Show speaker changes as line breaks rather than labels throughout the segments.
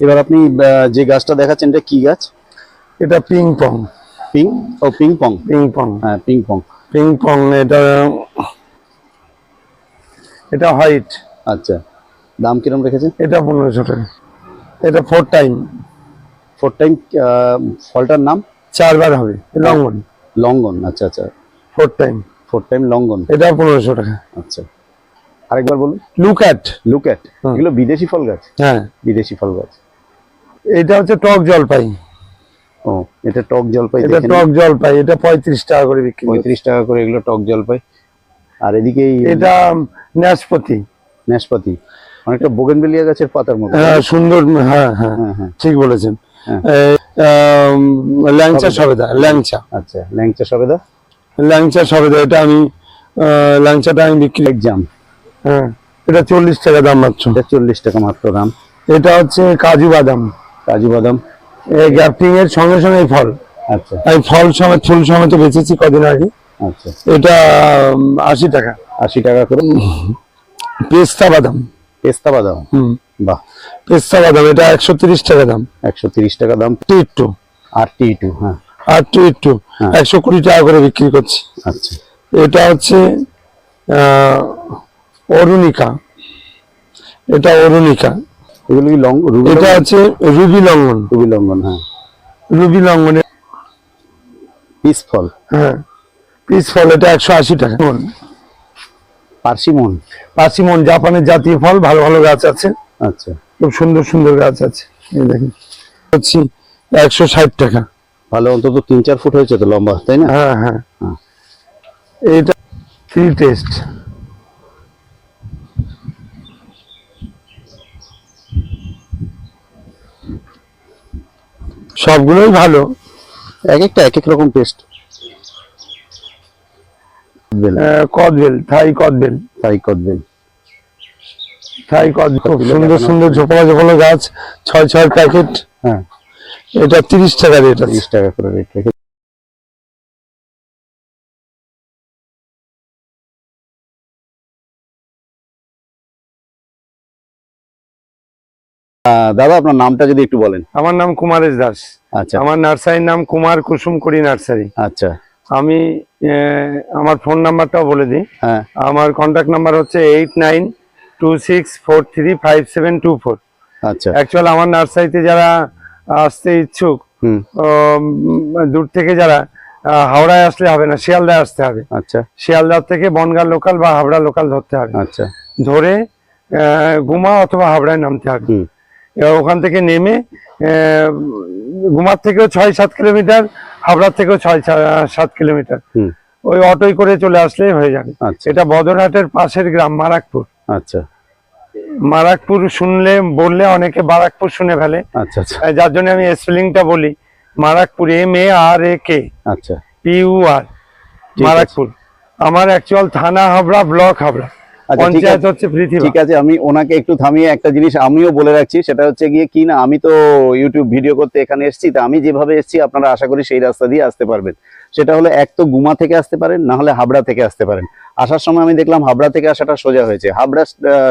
এবার আপনি যে গাছটা দেখাচ্ছেন এটা কি গাছ?
এটা পিং পং।
পিং? ও পিং পং।
Ping pong.
হ্যাঁ পিং পং।
পিং পং এটা এটা হোয়াইট
আচ্ছা। দাম কিরম রেখেছেন?
এটা পনেরোশো টাকা। এটা ফোর টাইম।
ফোর টাইম ফলটার নাম?
চারবার হবে। লঙ্গন।
লঙ্গন আচ্ছা আচ্ছা।
Four time.
Four time longan.
এটা পনেরোশো টাকা।
আচ্ছা। আরেকবার বলুন।
লুক অ্যাট
লুক অ্যাট এগুলো বিদেশি ফল গাছ?
হ্যাঁ।
বিদেশি ফল গাছ।
এটা হচ্ছে টক জলপাই।
ও এটা টক জলপাই
এটা টক জলপাই এটা পঁয়ত্রিশ টাকা করে বিক্রি করি।
পঁয়ত্রিশ টাকা করে এগুলো টক জলপাই। আর এদিকে
এটা নাশপাতি
নাশপাতি অনেকটা বোগেনবেলিয়া গাছের পাতার মতো।
হ্যাঁ সুন্দর হ্যাঁ হ্যাঁ।
হ্যাঁ হ্যাঁ।
ঠিক বলেছেন।
হ্যাঁ।
ল্যাংচা সবেদা। ল্যাংচা।
আচ্ছা ল্যাংচা সবেদা?
ল্যাংচা সবেদা এটা আমি ল্যাংচাটা আমি বিক্রি
এক্সাম
হ্যাঁ এটা চল্লিশ টাকা দাম মাত্র।
এটা চল্লিশ টাকা মাত্র দাম।
এটা হচ্ছে কাজু বাদাম।
কাজু বাদাম।
এই গ্যাপটিং এর সঙ্গে সঙ্গে ফল।
আচ্ছা।
আমি ফল সমেত ফুল সমেত বেচেছি কদিন আগে।
আচ্ছা।
এটা আশি টাকা।
আশি টাকা করে।
পেস্তা বাদাম।
পেস্তা বাদাম?
হুম।
বাহ।
পেস্তা বাদাম এটা একশো তিরিশ টাকা দাম।
একশো তিরিশ টাকা দাম।
টু একটু
আর টি টু হ্যাঁ।
আর টু
হ্যাঁ।
একশো কুড়ি টাকা করে বিক্রি করছি।
আচ্ছা।
এটা হচ্ছে আহ, অরুণিকা। এটা অরুণিকা।
এগুলো কি লং রুবি
এটা হচ্ছে রুবি লঙ্ঘন
রুবি লঙ্ঘন হ্যাঁ।
রুবি লঙ্ঘনে
পিস ফল
হ্যাঁ। পিস ফল এটা একশো আশি টাকা।
পার্সিমন।
পাসিমন জাপানের জাতীয় ফল ভালো ভালো গাছ আছে।
আচ্ছা।
খুব সুন্দর সুন্দর গাছ আছে। এই দেখেন। হচ্ছে একশো ষাট টাকা।
ভালো অন্তত তিন চার ফুট হয়েছে তো লম্বা তাই না?
হ্যাঁ হ্যাঁ।
হ্যাঁ।
এটা থ্রি টেস্ট সবগুলোই ভালো।
এক একটা এক এক রকম টেস্ট
কদবেল থাই কদবেল
থাই কদবেল
থাই কদবেল খুব সুন্দর সুন্দর ঝোপালো ঝোপালো গাছ ছয় ছয় প্যাকেট।
হ্যাঁ।
এটা তিরিশ টাকা রেট
তিরিশ টাকা করে রেট দাদা আপনার নামটা যদি একটু বলেন।
আমার নাম কুমারেশ দাস।
আচ্ছা।
আমার নার্সারির নাম কুমার কুসুম করি নার্সারি।
আচ্ছা।
আমি আমার ফোন নাম্বারটাও বলে দিই।
হ্যাঁ।
আমার কন্ট্যাক্ট নাম্বার হচ্ছে eight nine two six four three five seven two four
আচ্ছা।
অ্যাকচুয়াল আমার নার্সারিতে যারা আসতে ইচ্ছুক দূর থেকে যারা হাওড়ায় আসলে হবে না শিয়ালদায় আসতে হবে।
আচ্ছা।
শিয়ালদার থেকে বনগাঁ লোকাল বা হাওড়া লোকাল ধরতে হবে।
আচ্ছা।
ধরে গুমা অথবা হাওড়ায় নামতে হবে। এবার ওখান থেকে নেমে গুমার থেকেও ছয় সাত কিলোমিটার হাওড়ার থেকেও ছয় সাত কিলোমিটার। ওই অটোয় করে চলে আসলেই হয়ে যাবে।
আচ্ছা।
এটা বদরহাটের পাশের গ্রাম মারাকপুর।
আচ্ছা।
মারাকপুর শুনলে বললে অনেকে বারাকপুর শুনে ফেলে।
আচ্ছা আচ্ছা।
যার জন্য আমি স্পেলিংটা বলি মারাকপুর এম এ আর এ কে।
আচ্ছা।
পিউ আর মারাকপুর। আমার অ্যাকচুয়াল থানা হাবড়া ব্লক হাবড়া। পঞ্চায়েত
আছে।
হচ্ছে পৃথিবী
ঠিক আছে আমি ওনাকে একটু থামিয়ে একটা জিনিস আমিও বলে রাখছি সেটা হচ্ছে গিয়ে কি না আমি তো ইউটিউব ভিডিও করতে এখানে এসেছি তা আমি যেভাবে এসেছি আপনারা আশা করি সেই রাস্তা দিয়ে আসতে পারবেন সেটা হলো এক তো গুমা থেকে আসতে পারেন, না হলে হাবড়া থেকে আসতে পারেন। আসার সময় আমি দেখলাম হাবড়া থেকে আসাটা সোজা হয়েছে। হাবড়া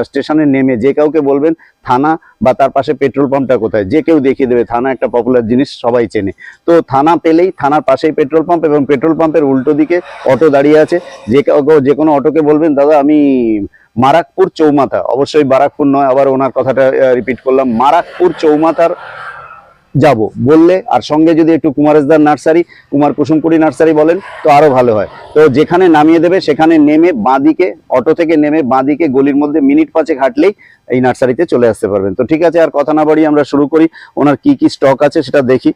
স্টেশনে নেমে যে কাউকে বলবেন থানা বা তার পাশে পেট্রোল পাম্পটা কোথায়, যে কেউ দেখিয়ে দেবে, থানা একটা পপুলার জিনিস সবাই চেনে। তো থানা পেলেই থানার পাশেই পেট্রোল পাম্প এবং পেট্রোল পাম্পের উল্টো দিকে অটো দাঁড়িয়ে আছে। যে যে কোনো অটোকে বলবেন, দাদা, আমি মারাকপুর চৌমাথা। অবশ্যই বারাকপুর নয়, আবার ওনার কথাটা রিপিট করলাম, মারাকপুর চৌমাথার যাব। বললে আর সঙ্গে যদি একটু কুমারেশদার নার্সারি কুমার কুসুমপুরি নার্সারি বলেন তো আরও ভালো হয়। তো যেখানে নামিয়ে দেবে সেখানে নেমে বাঁদিকে অটো থেকে নেমে বাঁদিকে গলির মধ্যে মিনিট পাঁচেক হাঁটলেই এই নার্সারিতে চলে আসতে পারবেন। তো ঠিক আছে আর কথা না বাড়িয়ে আমরা শুরু করি। ওনার কি কি স্টক আছে সেটা দেখি।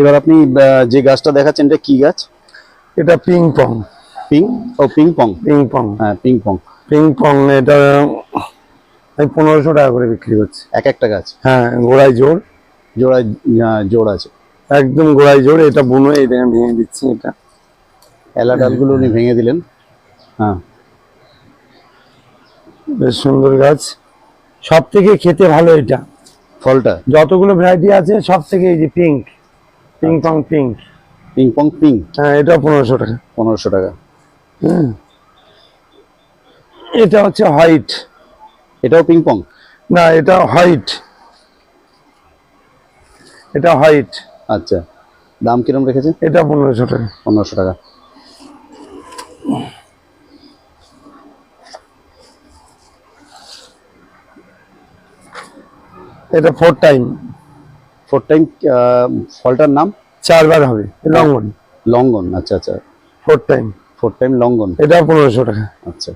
এবার আপনি যে গাছটা দেখাচ্ছেন এটা কি গাছ?
এটা পিং পং
পিং ও পিং পং
পিং পং
হ্যাঁ পিং পং
পিং পং এটা আমি পনেরোশো টাকা করে বিক্রি করছি।
এক একটা গাছ?
হ্যাঁ গোড়ায় জোর।
জোড়ায় জোড় আছে।
একদম গোড়ায় জোর এটা বুনো এই দেখেন ভেঙে দিচ্ছি এটা।
এলা ডালগুলো উনি ভেঙে দিলেন। হ্যাঁ।
বেশ সুন্দর গাছ। সব থেকে খেতে ভালো এটা।
ফলটা?
যতগুলো ভ্যারাইটি আছে সব থেকে এই যে pink ping pong pink
ping pong ping
হ্যাঁ এটা পনেরোশো টাকা।
পনেরোশো টাকা।
হুম। এটা হচ্ছে হোয়াইট
এটাও পিং পং
না এটা হোয়াইট এটা হোয়াইট
আচ্ছা। দাম কিরম রেখেছেন?
এটা পনেরোশো টাকা।
পনেরোশো টাকা।
এটা ফোর টাইম
ফোর টাইম ফলটার নাম?
চারবার হবে। লঙ্ঘন
লঙ্গন আচ্ছা আচ্ছা।
Four time
four time longan.
এটা পনেরোশো টাকা।
আচ্ছা।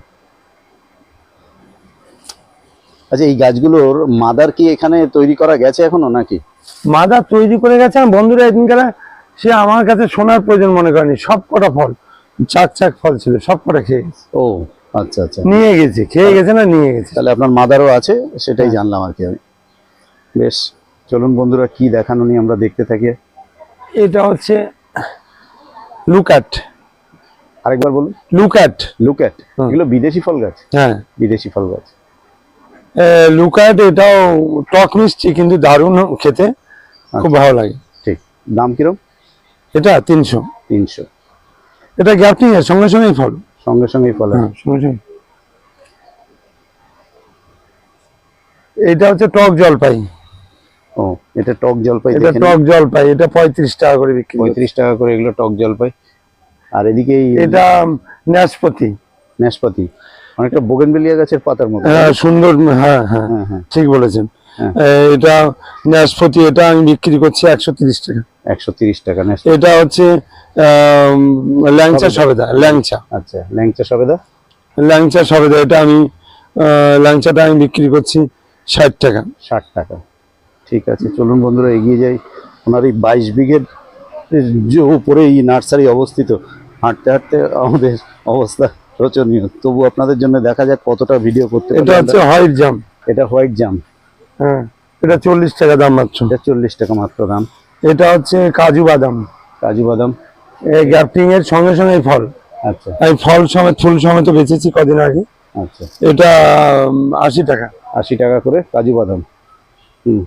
আচ্ছা এই গাছগুলোর মাদার কি এখানে তৈরি করা গেছে এখনও নাকি?
মাদার তৈরি করে গেছে। আমার বন্ধুরা এদিনকার সে আমার কাছে শোনার প্রয়োজন মনে করেনি। সব কটা ফল চাক চাক ফল ছিল সব কটা খেয়ে গেছে।
ও আচ্ছা আচ্ছা।
নিয়ে গেছে খেয়ে গেছে না নিয়ে গেছে?
তাহলে আপনার মাদারও আছে সেটাই জানলাম আর কি আমি। বেশ চলুন বন্ধুরা কি দেখানো নিয়ে আমরা দেখতে থাকি?
এটা হচ্ছে লুকাট।
আরেকবার বলুন।
লুকাট।
লুক অ্যাট
হুম।
এগুলো বিদেশি ফল গাছ?
হ্যাঁ।
বিদেশি ফল গাছ।
লুকাট এটাও টক মিষ্টি কিন্তু দারুণ খেতে। খুব ভালো লাগে।
ঠিক। দাম কিরম?
এটা তিনশো।
তিনশো।
এটা গ্যাপটিং এর সঙ্গে সঙ্গেই ফল।
সঙ্গে সঙ্গেই ফল
হ্যাঁ সঙ্গে সঙ্গে এটা হচ্ছে টক জলপাই।
ও এটা টক জলপাই
এটা টক জলপাই এটা পঁয়ত্রিশ টাকা করে বিক্রি
পঁয়ত্রিশ টাকা করে এগুলো টক জলপাই। আর এদিকে
এটা নাশপাতি
নাশপাতি অনেকটা বোগেনবেলিয়া গাছের পাতার মতো।
হ্যাঁ সুন্দর হ্যাঁ হ্যাঁ
হ্যাঁ হ্যাঁ।
ঠিক বলেছেন।
হ্যাঁ।
এটা নাশপাতি এটা আমি বিক্রি করছি একশো তিরিশ টাকা।
একশো তিরিশ টাকা
এটা হচ্ছে ল্যাংচা সবেদা। ল্যাংচা।
আচ্ছা ল্যাংচা সবেদা?
ল্যাংচা সবেদা এটা আমি ল্যাংচাটা আমি বিক্রি করছি ষাট টাকা।
ষাট টাকা। ঠিক আছে চলুন বন্ধুরা এগিয়ে যাই। ওনার এই বাইশ বিঘের যে উপরে এই নার্সারি অবস্থিত হাঁটতে হাঁটতে আমাদের অবস্থা শোচনীয় তবু আপনাদের জন্য দেখা যাক কতটা ভিডিও করতে
এটা হচ্ছে হোয়াইট জাম
এটা হোয়াইট জাম
হ্যাঁ এটা চল্লিশ টাকা দাম মাত্র।
এটা চল্লিশ টাকা মাত্র দাম।
এটা হচ্ছে কাজু বাদাম।
কাজু বাদাম।
এই গ্যাপটিং এর সঙ্গে সঙ্গে ফল।
আচ্ছা।
আমি ফল সমেত ফুল সমেত বেচেছি কদিন আগে।
আচ্ছা।
এটা আশি টাকা।
আশি টাকা করে কাজু বাদাম। হুম।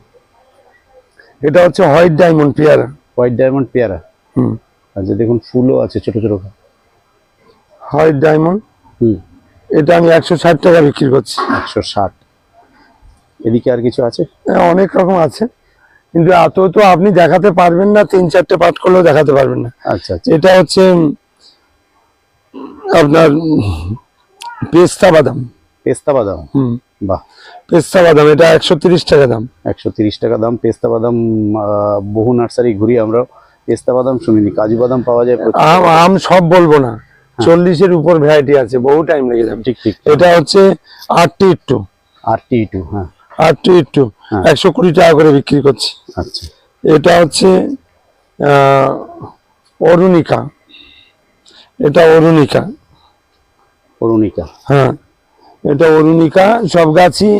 এটা হচ্ছে হোয়াইট ডায়মন্ড পেয়ারা।
হোয়াইট ডায়মন্ড পেয়ারা।
হুম।
আচ্ছা দেখুন ফুলও আছে ছোট ছোট।
হোয়াইট ডায়মন্ড
হুম।
এটা আমি একশো ষাট টাকা বিক্রি করছি।
একশো ষাট। এদিকে আর কিছু আছে?
হ্যাঁ, অনেক রকম আছে। কিন্তু এত তো আপনি দেখাতে পারবেন না তিন চারটে পাঠ করলেও দেখাতে পারবেন না।
আচ্ছা আচ্ছা।
এটা হচ্ছে আপনার পেস্তা বাদাম।
পেস্তা বাদাম?
হুম।
বাহ।
পেস্তা বাদাম এটা একশো তিরিশ টাকা দাম।
একশো তিরিশ টাকা দাম। পেস্তা বাদাম বহু নার্সারি ঘুরি আমরা পেস্তা বাদাম শুনিনি কাজু বাদাম পাওয়া যায়
আম সব বলব না। চল্লিশের উপর ভ্যারাইটি আছে বহু টাইম লেগে যাবে।
ঠিক ঠিক
এটা হচ্ছে আটটি ইট্টু।
আর টি টু হ্যাঁ।
আটটি ইট্টু
হ্যাঁ।
একশো কুড়ি টাকা করে বিক্রি করছি।
আচ্ছা।
এটা হচ্ছে অরুণিকা। এটা অরুণিকা।
অরুণিকা।
হ্যাঁ। এটা অরুণিকা সব গাছই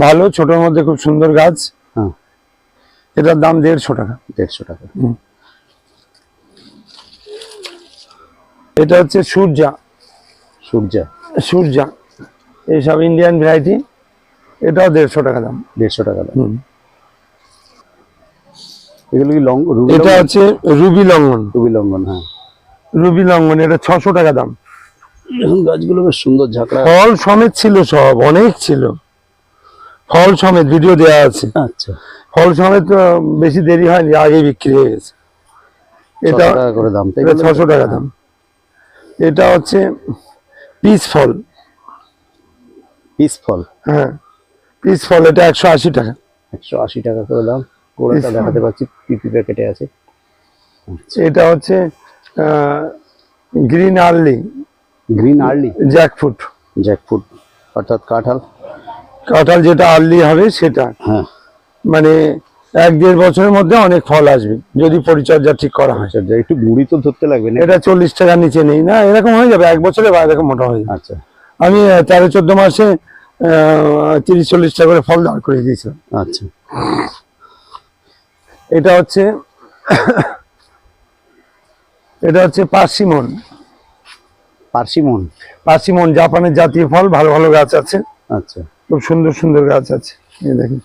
ভালো ছোটোর মধ্যে খুব সুন্দর গাছ।
হ্যাঁ।
এটার দাম দেড়শো টাকা।
দেড়শো টাকা।
এটা হচ্ছে সূর্যা।
সূর্যা।
সূর্যা। এইসব ইন্ডিয়ান ভ্যারাইটি এটাও দেড়শো টাকা দাম।
দেড়শো টাকা দাম।
হুম।
এগুলো কি লং রুবি
এটা হচ্ছে রুবি লঙ্ঘন
রুবি লঙ্ঘন হ্যাঁ।
রুবি লঙ্ঘন এটা ছশো টাকা দাম।
এখন গাছগুলো বেশ সুন্দর ঝাঁকড়া।
ফল সমেত ছিল সব অনেক ছিল। ফল সমেত ভিডিও দেওয়া আছে।
আচ্ছা।
ফল সমেত বেশি দেরি হয়নি আগে বিক্রি হয়ে গেছে। এটা
করে দাম
ছশো টাকা দাম। এটা হচ্ছে পিস ফল
পিস ফল
হ্যাঁ। পিস ফল এটা একশো আশি টাকা।
একশো আশি টাকা করে দাম। গোড়াটা দেখাতে পাচ্ছি পিপি প্যাকেটে আছে।
এটা হচ্ছে green early.
Green early?
Jackfruit
jackfruit অর্থাৎ কাঁঠাল।
কাঁঠাল যেটা আর্লি হবে সেটা।
হ্যাঁ।
মানে এক দেড় বছরের মধ্যে অনেক ফল আসবে যদি পরিচর্যা ঠিক করা হয়।
আচ্ছা একটু গুঁড়ি তো ধরতে লাগবে না
এটা চল্লিশ টাকার নিচে নেই। না এরকম হয়ে যাবে এক বছরে বা এরকম মোটা হয়ে যাবে।
আচ্ছা।
আমি তেরো চোদ্দ মাসে তিরিশ চল্লিশ টাকা করে ফল দাঁড় করে দিয়েছিলাম।
আচ্ছা।
এটা হচ্ছে এটা হচ্ছে পার্সিমন।
পার্সিমন?
পার্সিমন জাপানের জাতীয় ফল ভালো ভালো গাছ আছে।
আচ্ছা।
খুব সুন্দর সুন্দর গাছ আছে। দেখুন।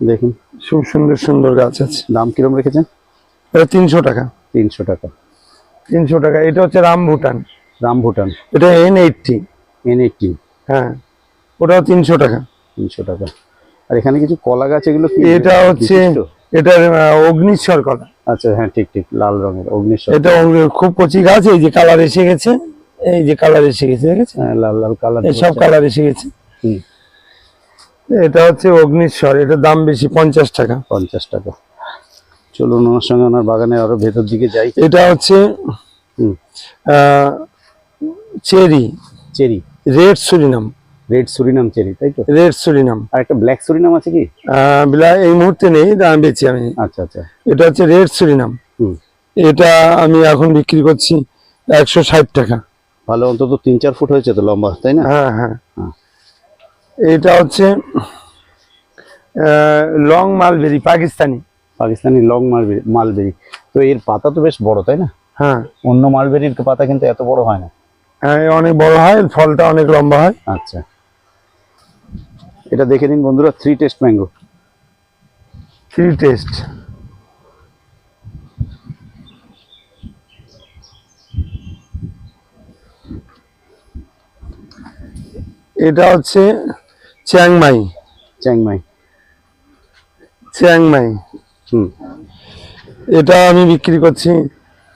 দেখুন।
খুব সুন্দর সুন্দর গাছ আছে।
দাম কিরম রেখেছেন?
এটা তিনশো টাকা।
তিনশো টাকা।
তিনশো টাকা। এটা হচ্ছে রাম ভুটান।
রাম ভুটান।
এটা এন এইটটি
এন এইটটি
হ্যাঁ। ওটাও তিনশো টাকা।
তিনশো টাকা। আর এখানে কিছু কলা গাছ এগুলো
এটা হচ্ছে এটা অগ্নিশ্বর কলা।
আচ্ছা হ্যাঁ ঠিক ঠিক লাল রঙের অগ্নিশ্বর
এটা খুব কচি গাছ এই যে কালার এসে গেছে। এই যে কালার এসে গেছে দেখেছেন?
হ্যাঁ, লাল লাল কালার
এই সব কালার এসে গেছে।
হুম।
এটা হচ্ছে অগ্নিশ্বর এটা দাম বেশি পঞ্চাশ টাকা।
পঞ্চাশ টাকা। চলুন ওনার সঙ্গে ওনার বাগানে আরও ভেতর দিকে যাই।
এটা হচ্ছে cherry.
Cherry.
Red Surinam.
Red Surinam cherry তাই তো?
Red Surinam.
আর একটা ব্ল্যাক সুরিনাম আছে কি?
এই মুহূর্তে নেই দাম বেচি আমি।
আচ্ছা আচ্ছা।
এটা হচ্ছে রেড সুরিনাম।
হুম।
এটা আমি এখন বিক্রি করছি একশো ষাট টাকা।
ভালো অন্তত তিন চার ফুট হয়েছে তো লম্বা তাই না?
হ্যাঁ হ্যাঁ। এটা হচ্ছে long mulberry Pakistani.
Pakistani long mulberry mulberry. তো এর পাতা তো বেশ বড় তাই না?
হ্যাঁ।
অন্য মালবেরির পাতা কিন্তু এত বড় হয় না।
হ্যাঁ, অনেক বড় হয় ফলটা অনেক লম্বা হয়।
আচ্ছা। এটা দেখে নিন বন্ধুরা three taste mango
three taste এটা হচ্ছে চ্যাংমাই
চ্যাংমাই
চ্যাংমাই
হুম।
এটা আমি বিক্রি করছি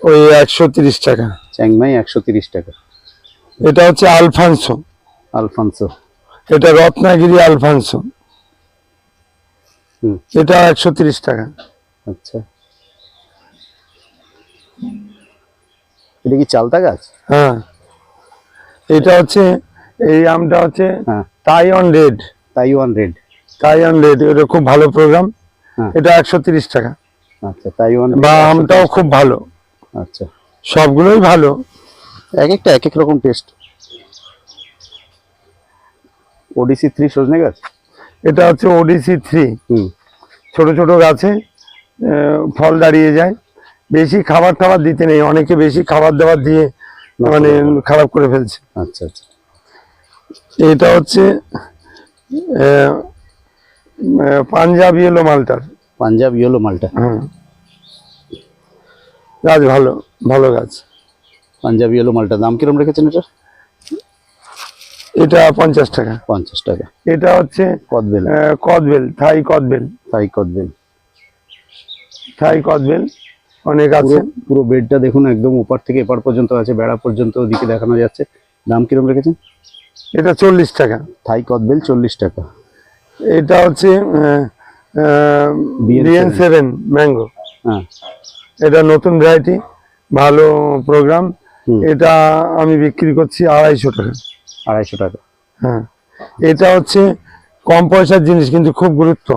ওই একশো তিরিশ টাকা।
চ্যাংমাই একশো তিরিশ টাকা।
এটা হচ্ছে আলফানসো
আলফানসো
এটা রত্নাগিরি আলফানসো
হুম।
এটা একশো তিরিশ টাকা।
আচ্ছা। এটা কি চালতা গাছ?
হ্যাঁ। এটা হচ্ছে এই আমটা হচ্ছে
হ্যাঁ।
Taiwan red
Taiwan red
Taiwan red এটা খুব ভালো প্রোগ্রাম
হ্যাঁ।
এটা একশো তিরিশ টাকা।
আচ্ছা তাইওয়ান
বা আমটাও খুব ভালো।
আচ্ছা।
সবগুলোই ভালো।
এক একটা এক এক রকম টেস্ট ওডিসি থ্রি সজনে গাছ?
এটা হচ্ছে ওডিসি থ্রি
হুম।
ছোট ছোট গাছে ফল দাঁড়িয়ে যায়। বেশি খাবার টাবার দিতে নেই। অনেকে বেশি খাবার দাবার দিয়ে মানে খারাপ করে ফেলছে।
আচ্ছা আচ্ছা।
এটা হচ্ছে পাঞ্জাব ইয়েলো মালটার।
পাঞ্জাব ইয়েলো মালটা।
হ্যাঁ গাছ ভালো ভালো গাছ।
পাঞ্জাব ইয়েলো মালটা দাম কিরম রেখেছেন এটা?
এটা পঞ্চাশ টাকা।
পঞ্চাশ টাকা।
এটা হচ্ছে
কদবেল
কদবেল থাই কদবেল
থাই কদবেল
থাই কদবেল অনেক আছে।
পুরো পুরো বেডটা দেখুন একদম ওপার থেকে এপার পর্যন্ত আছে বেড়া পর্যন্ত ওদিকে দেখানো যাচ্ছে। দাম কিরম রেখেছেন?
এটা চল্লিশ টাকা।
থাই কদবেল চল্লিশ টাকা।
এটা হচ্ছে
BN7
বিএন সেভেন ম্যাঙ্গো
হ্যাঁ।
এটা নতুন ভ্যারাইটি ভালো প্রোগ্রাম এটা আমি বিক্রি করছি আড়াইশো টাকা।
আড়াইশো টাকা।
হ্যাঁ। এটা হচ্ছে কম পয়সার জিনিস কিন্তু খুব গুরুত্ব।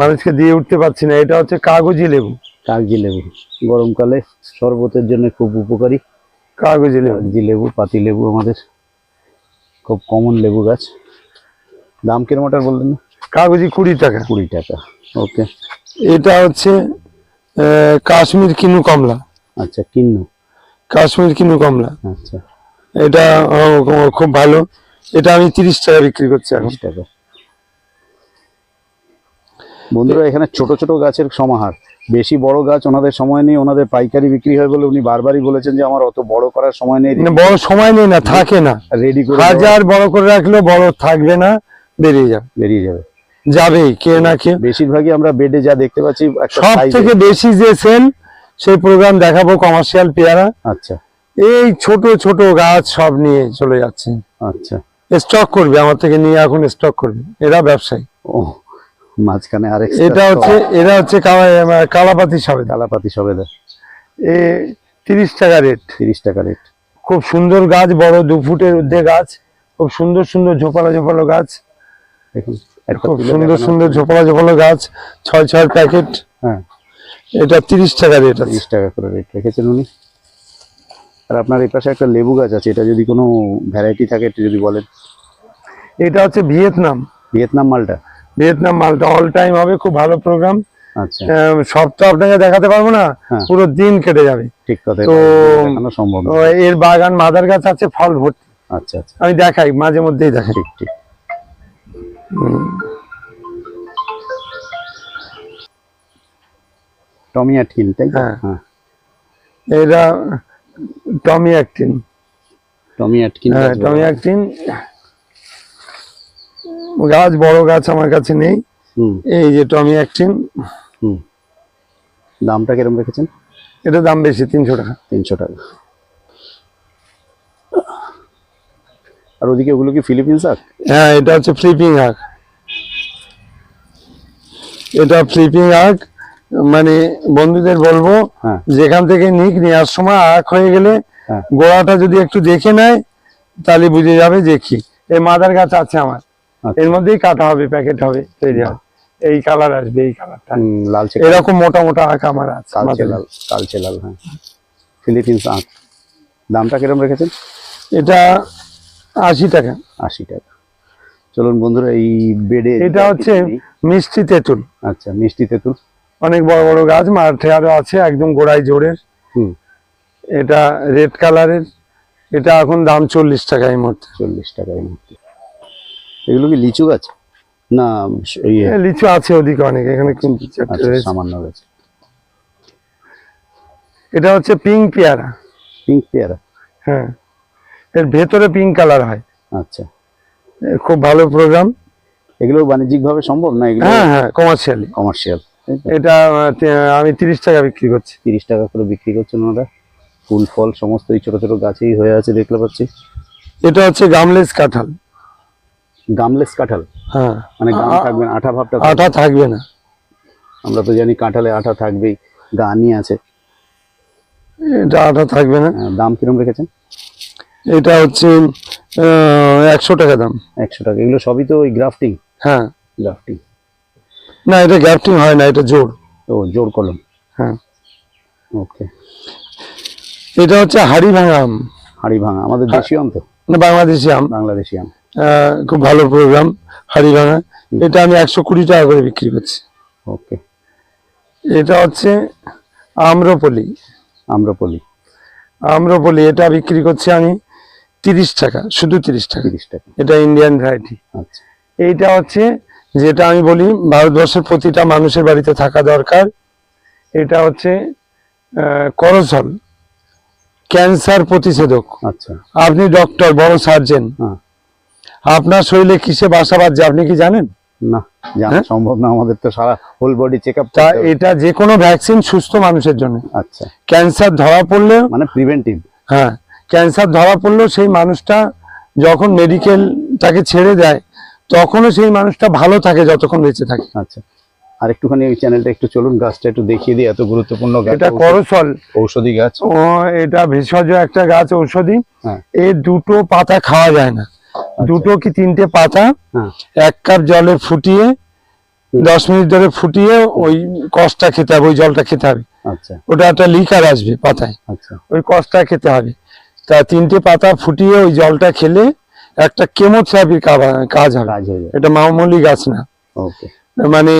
মানুষকে দিয়ে উঠতে পারছি না। এটা হচ্ছে কাগজি লেবু।
কাগজি লেবু। গরমকালে শরবতের জন্য খুব উপকারী।
কাগজি লেবু।
কাগজি লেবু পাতি লেবু আমাদের। খুব কমন লেবু গাছ। দাম কিরম ওটার বললেন?
কাগজি কুড়ি টাকা।
কুড়ি টাকা ওকে
এটা হচ্ছে কাশ্মীর কিনু কমলা।
আচ্ছা কিনু।
কাশ্মীর কিনু কমলা।
আচ্ছা।
এটা খুব ভালো। এটা আমি তিরিশ টাকা বিক্রি করছি এখন।
টাকা। বন্ধুরা এখানে ছোট ছোট গাছের সমাহার। বেশি বড় গাছ ওনাদের সময় নেই ওনাদের পাইকারি বিক্রি হয় বলে উনি বারবারই বলেছেন যে আমার অত বড় করার সময় নেই।
বড় সময় নেই না থাকে না।
রেডি করে
হাজার বড় করে রাখলেও বড় থাকবে না বেরিয়ে যাবে।
বেরিয়ে যাবে।
যাবে কে না কে।
বেশিরভাগই আমরা বেডে যা দেখতে পাচ্ছি
সব থেকে বেশি যে সেল সেই প্রোগ্রাম দেখাবো কমার্শিয়াল পেয়ারা।
আচ্ছা।
এই ছোট ছোট গাছ সব নিয়ে চলে যাচ্ছে।
আচ্ছা।
স্টক করবে আমার থেকে নিয়ে এখন স্টক করবে। এরা ব্যবসায়ী।
ও মাঝখানে আরেক
এটা হচ্ছে এরা হচ্ছে কালা- কালাপাতি সবে
কালাপাতি সবেদা।
এ তিরিশ টাকা রেট।
তিরিশ টাকা রেট।
খুব সুন্দর গাছ বড় দু ফুটের ঊর্ধ্বে গাছ খুব সুন্দর সুন্দর ঝোপালো ঝোপালো গাছ।
দেখুন
খুব সুন্দর সুন্দর ঝোপালো ঝোপালো গাছ ছয় ছয় প্যাকেট।
হ্যাঁ।
এটা তিরিশ টাকা রেট
তিরিশ টাকা করে রেট রেখেছেন উনি। আর আপনার এই পাশে একটা লেবু গাছ আছে এটা যদি কোনো ভ্যারাইটি থাকে যদি বলেন।
এটা হচ্ছে ভিয়েতনাম।
ভিয়েতনাম মালটা।
ভিয়েতনাম মালটা অল টাইম হবে খুব ভালো প্রোগ্রাম
আচ্ছা।
সব তো আপনাকে দেখাতে পারব না
হ্যাঁ।
পুরো দিন কেটে যাবে।
ঠিক কথা
তো- এর বাগান মাদার গাছ আছে ফল ভর্তি।
আচ্ছা আচ্ছা।
আমি দেখাই মাঝে মধ্যেই দেখাই।
ঠিক ঠিক। টমি অ্যাটকিন তাই?
হ্যাঁ।
হ্যাঁ।
এটা টমি অ্যাক্টিন
টমি অ্যাটকিন
হ্যাঁ টমি গাছ বড় গাছ আমার কাছে নেই। এই যে টমি অ্যাক্টিন
দামটা কিরম রেখেছেন?
এটা দাম বেশি তিনশো টাকা।
তিনশো টাকা। আর ওদিকে ওগুলো কি ফিলিপিন্স আখ
হ্যাঁ এটা হচ্ছে ফ্লিপিং আগ। এটা ফ্লিপিং আগ। মানে বন্ধুদের বলব
হ্যাঁ।
যেখান থেকে নিক নেওয়ার সময় আখ হয়ে গেলে
হ্যাঁ।
গোড়াটা যদি একটু দেখে নেয় তাহলে বুঝে যাবে যে কি। এই মাদার গাছ আছে আমার। এর মধ্যেই কাটা হবে প্যাকেট হবে তৈরি হবে। এই কালার আসবে এই কালারটা
লালচে
এরকম মোটা মোটা আখ আমার আছে
কালচে লাল কালচে লাল হ্যাঁ। ফিলিপিন্স আখ। দামটা কিরম রেখেছেন?
এটা আশি টাকা।
আশি টাকা। চলুন বন্ধুরা এই বেডে
এটা হচ্ছে মিষ্টি তেঁতুল।
আচ্ছা মিষ্টি তেঁতুল।
অনেক বড় বড় গাছ মাঠে আরও আছে একদম গোড়ায় জোরের।
হুম।
এটা রেড কালারের এটা এখন দাম চল্লিশ টাকা এই মুহূর্তে।
চল্লিশ টাকা এই মুহূর্তে। এগুলো কি লিচু গাছ? না
লিচু আছে ওদিকে অনেক এখানে চারটে
আচ্ছা সামান্য গাছ
এটা হচ্ছে পিঙ্ক পেয়ারা।
পিঙ্ক পেয়ারা?
হ্যাঁ এর ভেতরে পিঙ্ক কালার হয়।
আচ্ছা।
খুব ভালো প্রোগ্রাম
এগুলো বাণিজ্যিক ভাবে সম্ভব না এগুলো?
হ্যাঁ হ্যাঁ কমার্শিয়ালি
কমার্শিয়াল
এটা আমি তিরিশ টাকা বিক্রি করছি।
তিরিশ টাকা করে বিক্রি করছেন ওনারা? ফুল ফল সমস্ত এই ছোটো ছোট গাছেই হয়ে আছে দেখতে পাচ্ছি।
এটা হচ্ছে গামলেস কাঁঠাল।
গামলেস কাঁঠাল।
হ্যাঁ।
মানে গাম থাকবে না, আঠা ভাবটা
আটা থাকবে না।
আমরা তো জানি কাঁঠালে আঠা থাকবেই গানই আছে।
এটা আটা থাকবে না।
দাম কিরম রেখেছেন?
এটা হচ্ছে একশো টাকা দাম।
একশো টাকা এগুলো সবই তো ওই গ্রাফটিং।
হ্যাঁ।
গ্রাফটিং।
না এটা গ্যাপটিং হয় না এটা জোর
ও জোর কলম।
হ্যাঁ।
ওকে।
এটা হচ্ছে হাড়ি ভাঙা আম।
হাড়ি ভাঙা আমাদের দেশীয় আম তো?
বাংলাদেশি আম।
বাংলাদেশি আম।
খুব ভালো প্রোগ্রাম হাড়ি ভাঙা এটা আমি একশো কুড়ি টাকা করে বিক্রি করছি।
ওকে।
এটা হচ্ছে আম্রপলি।
আম্রপলি।
আম্রপলি এটা বিক্রি করছি আমি তিরিশ টাকা শুধু তিরিশ টাকা।
তিরিশ টাকা।
এটা ইন্ডিয়ান ভ্যারাইটি
আচ্ছা।
এইটা হচ্ছে যেটা আমি বলি ভারতবর্ষের প্রতিটা মানুষের বাড়িতে থাকা দরকার। এটা হচ্ছে করসল। ক্যান্সার প্রতিষেধক।
আচ্ছা।
আপনি ডক্টর বড় সার্জেন
হ্যাঁ।
আপনার শরীরে কিসে বাসা বাঁধছে আপনি কি জানেন?
না জানা
হ্যাঁ?
সম্ভব না আমাদের তো সারা হোল বডি চেক আপ
তা এটা যে কোনো ভ্যাকসিন সুস্থ মানুষের জন্য।
আচ্ছা।
ক্যান্সার ধরা পড়লেও
মানে প্রিভেন্টিভ
হ্যাঁ ক্যান্সার ধরা পড়লেও সেই মানুষটা যখন মেডিকেল তাকে ছেড়ে দেয় তখনও সেই মানুষটা ভালো থাকে যতক্ষণ বেঁচে থাকে।
আচ্ছা। আর একটুখানি ওই চ্যানেলটা একটু চলুন গাছটা একটু দেখিয়ে দিই এত গুরুত্বপূর্ণ গাছ।
এটা করসল।
ঔষধি গাছ।
ও এটা ভেষজ একটা গাছ ঔষধি।
হ্যাঁ।
এর দুটো পাতা খাওয়া যায় না। দুটো কি তিনটে পাতা?
হ্যাঁ।
এক কাপ জলে ফুটিয়ে দশ মিনিট ধরে ফুটিয়ে ওই কষটা খেতে হবে ওই জলটা খেতে হবে।
আচ্ছা।
ওটা একটা লিকার আসবে পাতায়।
আচ্ছা।
ওই কষটা খেতে হবে। তা তিনটে পাতা ফুটিয়ে ওই জলটা খেলে একটা কেমোথেরাপির কাজ হবে।
হয়ে
এটা মামুলি গাছ না। মানে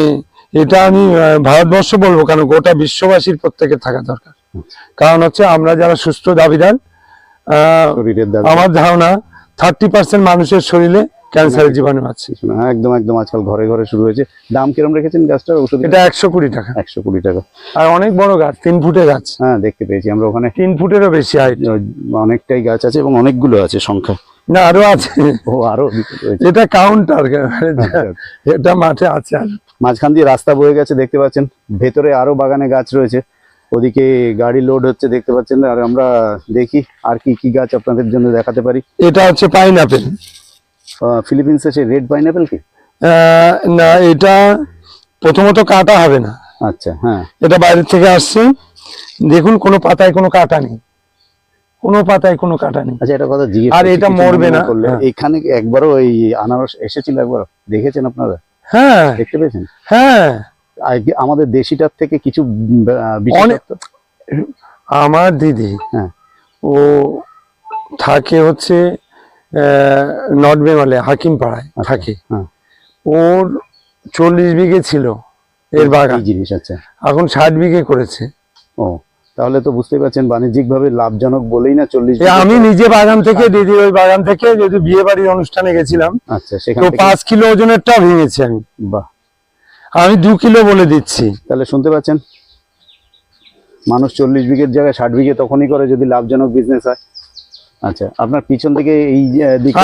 এটা আমি ভারতবর্ষ বলব কেন গোটা বিশ্ববাসীর প্রত্যেকের থাকা দরকার। কারণ হচ্ছে আমরা যারা সুস্থ দাবিদার আহ, আমার ধারণা থার্টি পার্সেন্ট মানুষের শরীরে ক্যান্সারের জীবাণু আছে।
হ্যাঁ একদম একদম আজকাল ঘরে ঘরে শুরু হয়েছে। দাম কিরম রেখেছেন গাছটার ঔষধি
এটা একশো কুড়ি টাকা।
একশো কুড়ি টাকা।
আর অনেক বড় গাছ তিন ফুটের গাছ।
হ্যাঁ দেখতে পেয়েছি আমরা ওখানে।
তিন ফুটেরও বেশি হাইট
অনেকটাই গাছ আছে এবং অনেকগুলো আছে সংখ্যা।
না আরও আছে।
ও আরও
এটা কাউন্টার
আচ্ছা।
এটা মাঠে আছে আর।
মাঝখান দিয়ে রাস্তা বয়ে গেছে দেখতে পাচ্ছেন। ভেতরে আরও বাগানে গাছ রয়েছে। ওদিকে গাড়ি লোড হচ্ছে দেখতে পাচ্ছেন? আর আমরা দেখি আর কি কি গাছ আপনাদের জন্য দেখাতে পারি।
এটা হচ্ছে পাইনাপেল
ফিলিপিন্সে সেই রেড পাইনাপেল কি?
না এটা প্রথমত কাটা হবে না।
আচ্ছা হ্যাঁ।
এটা বাইরে থেকে আসছে। দেখুন কোনো পাতায় কোনো কাটা নেই। কোনো পাতায় কোনো কাটা নেই।
আচ্ছা এটা কথা জিজ্ঞেস
আর এটা মরবে না।
করলে।
হ্যাঁ।
এখানে একবারও ওই আনারস এসেছিল একবার দেখেছেন আপনারা?
হ্যাঁ।
দেখতে পেয়েছেন?
হ্যাঁ।
আমাদের দেশিটার থেকে কিছু
আমার দিদি
হ্যাঁ।
ও থাকে হচ্ছে নর্থ বেঙ্গলে হাকিম পাড়ায়
আচ্ছা,
থাকে।
হ্যাঁ।
ওর চল্লিশ বিঘে ছিল এর বাগান।
জিনিস আচ্ছা।
এখন ষাট বিঘে করেছে।
ও তাহলে তো বুঝতেই পারছেন বাণিজ্যিক ভাবে লাভজনক বলেই না চল্লিশ
আমি নিজে বাগান থেকে দিদি ওই বাগান থেকে যদি বিয়ে বাড়ির অনুষ্ঠানে গেছিলাম
আচ্ছা সেখানে
পাঁচ কিলো ওজনেরটা ভেঙেছি আমি।
বাহ।
আমি দু কিলো বলে দিচ্ছি।
তাহলে শুনতে পাচ্ছেন? মানুষ চল্লিশ বিঘের জায়গায় ষাট বিঘে তখনই করে যদি লাভজনক বিজনেস হয়। আচ্ছা আপনার পিছন থেকে এই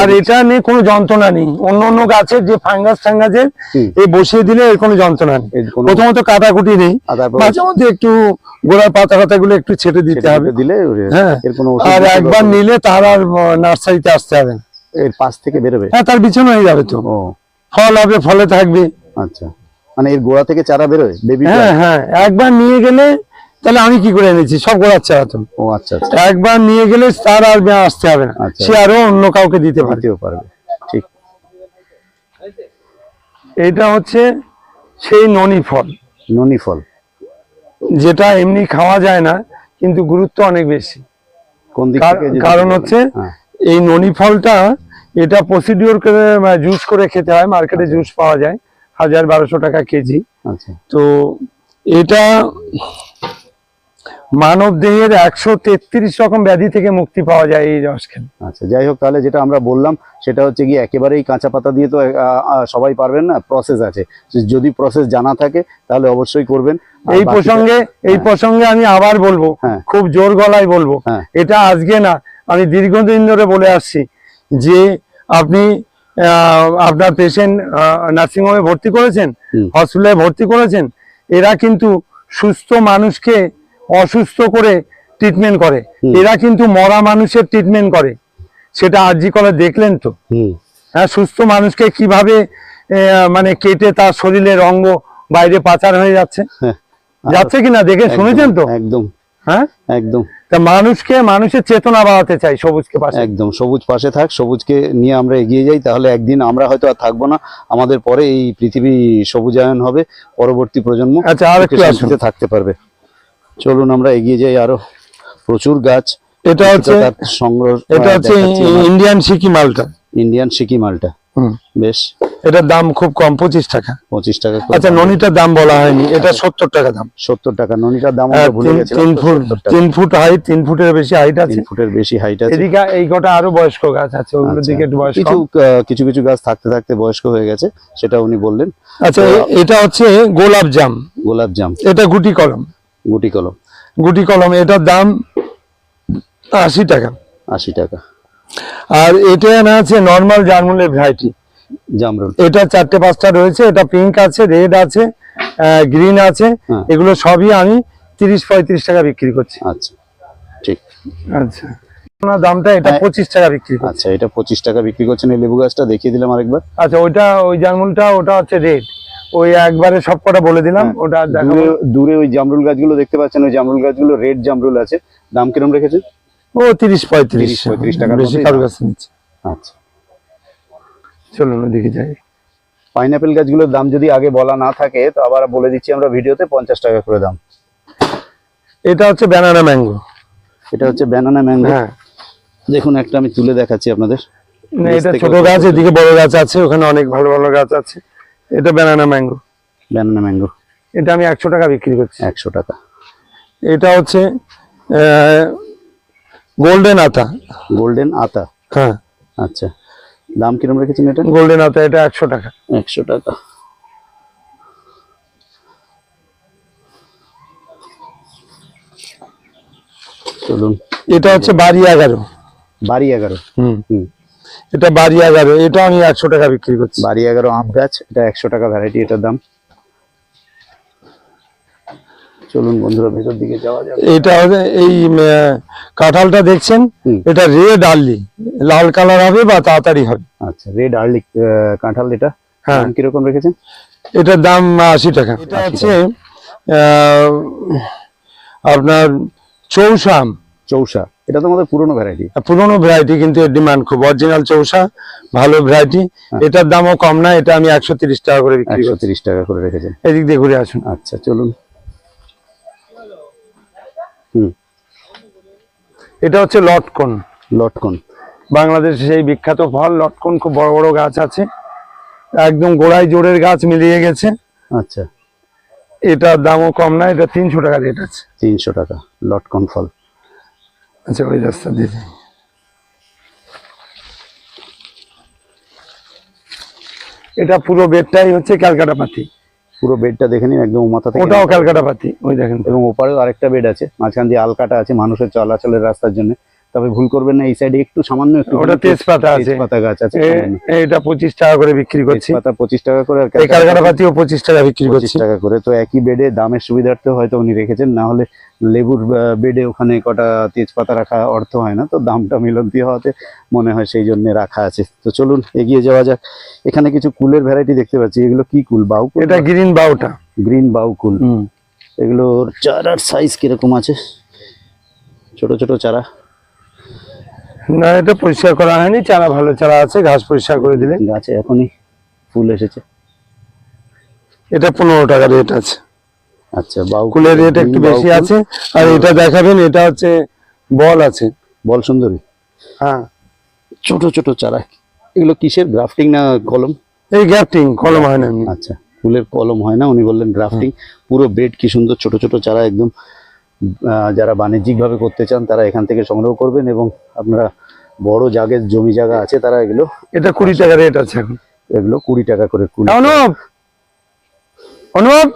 আর এটা নিয়ে কোনো যন্ত্রণা নেই। অন্য অন্য গাছের যে ফাঙ্গাস টাঙ্গাসের
হুম।
এই বসিয়ে দিলে এর কোনো যন্ত্রণা নেই। প্রথমত কাটাকুটি নেই। মাঝে মধ্যে একটু গোড়ার পাতা পাতা গুলো একটু ছেটে দিতে হবে।
দিলে
হ্যাঁ। আর একবার নিলে তার আর নার্সারিতে আসতে হবে
এর পাশ থেকে বেরোবে?
হ্যাঁ তার বিছানো হয়ে যাবে তো। ফল হবে ফলে থাকবে।
আচ্ছা। মানে এর গোড়া থেকে চারা বেরোয়? বেবি
হ্যাঁ হ্যাঁ একবার নিয়ে গেলে তাহলে আমি কি করে এনেছি? সব গোড়ার চারা তো।
ও আচ্ছা আচ্ছা।
একবার নিয়ে গেলে তার আর আসতে হবে না।
আচ্ছা।
সে আরও অন্য কাউকে দিতে পারে।
দিতেও পারবে ঠিক।
এটা হচ্ছে সেই ননি ফল।
ননি ফল।
যেটা এমনি খাওয়া যায় না কিন্তু গুরুত্ব অনেক বেশি।
কোন দিক থেকে
কারণ হচ্ছে
হ্যাঁ,
এই ননি ফলটা এটা প্রসিডিওর করে জুস করে খেতে হয় মার্কেটে জুস পাওয়া যায়। হাজার বারোশো টাকা কেজি
আচ্ছা
তো এটা মানব দেহের একশো তেত্রিশ রকম ব্যাধি থেকে মুক্তি পাওয়া যায় এই রস খেলে
আচ্ছা যাই হোক তাহলে যেটা আমরা বললাম সেটা হচ্ছে গিয়ে একেবারেই কাঁচা পাতা দিয়ে তো সবাই পারবেন না প্রসেস আছে যদি প্রসেস জানা থাকে তাহলে অবশ্যই করবেন
এই প্রসঙ্গে এই
হ্যাঁ।
প্রসঙ্গে আমি আবার বলব
হ্যাঁ।
খুব জোর গলায় বলব
হ্যাঁ।
এটা আজকে না আমি দীর্ঘদিন ধরে বলে আসছি যে আপনি আপনার পেশেন্ট নার্সিংহোমে ভর্তি করেছেন হসপিটালে ভর্তি করেছেন এরা কিন্তু সুস্থ মানুষকে অসুস্থ করে ট্রিটমেন্ট করে। এরা কিন্তু মরা মানুষের ট্রিটমেন্ট করে। সেটা আরজি করে দেখলেন তো। হ্যাঁ সুস্থ মানুষকে কীভাবে মানে কেটে তার শরীরের অঙ্গ বাইরে পাচার হয়ে যাচ্ছে?
হ্যাঁ।
যাচ্ছে কিনা? দেখে শুনেছেন তো?
একদম।
হ্যাঁ?
একদম।
তা মানুষকে মানুষের চেতনা বাড়াতে চাই সবুজকে পাশে।
একদম সবুজ পাশে থাক সবুজকে নিয়ে আমরা এগিয়ে যাই তাহলে একদিন আমরা হয়তো আর থাকব না। আমাদের পরে এই পৃথিবী সবুজায়ন হবে পরবর্তী প্রজন্ম
আচ্ছা আর একটু
সুখে থাকতে পারবে। চলুন আমরা এগিয়ে যাই আরও। প্রচুর গাছ
এটা হচ্ছে
সংগ্রহ
এটা হচ্ছে ইন্ডিয়ান সিকি মালটা।
ইন্ডিয়ান সিকি মালটা। বেশ।
এটার দাম খুব কম পঁচিশ টাকা।
পঁচিশ টাকা
আচ্ছা ননিটার দাম বলা হয়নি এটা সত্তর টাকা দাম।
সত্তর টাকা ননিটার দাম ভুলে
তিন- ফুট তিন ফুট হাইট তিন ফুটের বেশি হাইট আছে।
তিন ফুটের বেশি হাইট আছে।
এদিকে এই কটা আরও বয়স্ক গাছ আছে ওগুলোর
আচ্ছা।
দিকে বয়স্ক।
কিছু কিছু কিছু গাছ থাকতে থাকতে বয়স্ক হয়ে গেছে সেটা উনি বললেন।
আচ্ছা এটা হচ্ছে গোলাপ জাম।
গোলাপ জাম।
এটা গুটি কলম।
গুটি কলম।
গুটি কলম এটার দাম আশি টাকা।
আশি টাকা।
আর এটা না আছে নর্মাল জার্মুলের ভ্যারাইটি
জামরুল।
এটা চারটে পাঁচটা রয়েছে এটা পিঙ্ক আছে রেড আছে গ্রিন আছে
হ্যাঁ।
এগুলো সবই আমি তিরিশ পঁয়ত্রিশ টাকা বিক্রি করছি।
আচ্ছা ঠিক।
আচ্ছা। দামটা এটা
হ্যাঁ।
পঁচিশ টাকা বিক্রি
আচ্ছা এটা পঁচিশ টাকা বিক্রি করছেন এই লেবু গাছটা দেখিয়ে দিলাম আরেকবার।
আচ্ছা ওইটা ওই ওটা হচ্ছে রেড ওই একবারে সব কটা বলে দিলাম
হ্যাঁ।
ওটা
দূরে ওই জামরুল গাছগুলো দেখতে পাচ্ছেন ওই জামরুল গাছগুলো রেড জামরুল আছে। দাম কিরম রেখেছেন
ও তিরিশ পঁয়ত্রিশ।
30, 35 টাকার
বেশি
মধ্যেই কারও
কাছে নিচ্ছে।
আচ্ছা।
চলুন ওদিকে যাই।
পাইনাপেল গাছগুলোর দাম যদি আগে বলা না থাকে তো আবার বলে দিচ্ছি আমরা ভিডিওতে পঞ্চাশ টাকা করে দাম।
এটা হচ্ছে ব্যানানা ম্যাঙ্গো
এটা হচ্ছে ব্যানানা ম্যাঙ্গো
হ্যাঁ।
দেখুন একটা আমি তুলে দেখাচ্ছি আপনাদের।
না, এটা ছোট গাছ এদিকে বড় গাছ আছে ওখানে অনেক ভালো ভালো গাছ আছে। এটা ব্যানানা ম্যাঙ্গো
ব্যানানা ম্যাঙ্গো
এটা আমি একশো টাকা বিক্রি করছি।
একশো টাকা।
এটা হচ্ছে গোল্ডেন আতা
গোল্ডেন আতা
হ্যাঁ।
আচ্ছা। দাম কিরম রেখেছেন এটা?
গোল্ডেন আতা এটা একশো টাকা।
একশো টাকা। চলুন।
এটা হচ্ছে বাড়ি এগারো।
বাড়ি এগারো?
হুম।
হুম।
এটা বাড়ি এগারো এটা আমি একশো টাকা বিক্রি করছি।
বাড়ি এগারো আম গাছ এটা একশো টাকা ভ্যারাইটি এটার দাম। চলুন বন্ধুরা ভেতর দিকে যাওয়া যাবে
এটা হচ্ছে এই কাঁঠালটা দেখছেন? এটা রেড আর্লি লাল কালার হবে বা তাড়াতাড়ি হবে।
আচ্ছা রেড আর্লিক কাঁঠাল এটা?
হ্যাঁ।
কীরকম রেখেছেন?
এটার দাম আশি টাকা। এটা
80
হচ্ছে আপনার চৌষা আম।
চৌসা এটা তো আমাদের পুরনো ভ্যারাইটি
পুরোনো ভ্যারাইটি কিন্তু এর ডিমান্ড খুব। অরিজিনাল চৌষা ভালো ভ্যারাইটি এটার দামও কম না এটা আমি একশো তিরিশ টাকা করে বিক্রি
একশো তিরিশ টাকা করে রেখেছেন।
এদিক দিয়ে ঘুরে আসুন।
আচ্ছা চলুন।
এটা হচ্ছে লটকন।
লটকন।
বাংলাদেশে সেই বিখ্যাত ফল। লটকন খুব বড় বড় গাছ আছে। একদম গোড়ায় জোরের গাছ মিলিয়ে গেছে।
আচ্ছা।
এটার দামও কম না এটা তিনশো টাকা রেট আছে।
তিনশো টাকা লটকন ফল।
আচ্ছা ওই রাস্তা দিয়ে। এটা পুরো বেডটাই হচ্ছে ক্যালকাটা পাতি।
পুরো বেডটা দেখে নিন একদম মাথা থেকে
ওটাও ক্যালকাটা পাতি ওই দেখেন।
এবং ওপারেও আরেকটা বেড আছে মাঝখান দিয়ে আলকাটা আছে মানুষের চলাচলের রাস্তার জন্য। তবে ভুল করবেন না এই সাইডে একটু সামান্য একটু
ওটা তেজপাতা আছে।
তেজপাতা গাছ আছে।
এটা পঁচিশ টাকা করে বিক্রি করছি।
তেজপাতা পঁচিশ টাকা করে আর
এই কারখানা পাতিও পঁচিশ টাকা বিক্রি করছি।
টাকা করে। তো একই বেডে দামের সুবিধার্থে হয়তো উনি রেখেছেন না হলে লেবুর বেডে ওখানে কটা তেজপাতা রাখা অর্থ হয় না তো দামটা মিলন্তি হওয়াতে মনে হয় সেই জন্য রাখা আছে। তো চলুন এগিয়ে যাওয়া যাক। এখানে কিছু কুলের ভ্যারাইটি দেখতে পাচ্ছি। এগুলো কি কুল? বাউ
এটা গ্রিন বাউটা।
গ্রিন বাউ কুল। এগুলোর চারার সাইজ কীরকম আছে? ছোট ছোট চারা।
না এটা পরিষ্কার করা হয়নি চারা ভালো চারা আছে ঘাস পরিষ্কার করে দিলে।
গাছে এখনই ফুল এসেছে।
এটা পনেরো টাকা রেট আছে।
আচ্ছা বাউ
কুলের রেট একটু বেশি আছে আর এটা দেখাবেন এটা হচ্ছে বল আছে।
বল সুন্দরী।
হ্যাঁ।
ছোট ছোট চারা। এগুলো কিসের গ্রাফটিং না কলম?
এই গ্যাপটিং কলম হয় না
আচ্ছা ফুলের কলম হয় না উনি বললেন গ্রাফটিং। পুরো বেড কি সুন্দর ছোট ছোট চারা একদম যারা বাণিজ্যিকভাবে করতে চান তারা এখান থেকে সংগ্রহ করবেন এবং আপনারা বড় জাগের জমি জায়গা আছে তারা এগুলো
এটা কুড়ি টাকা রেট আছে এখন।
এগুলো কুড়ি টাকা করে কুড়ি
অনুভব অনুপ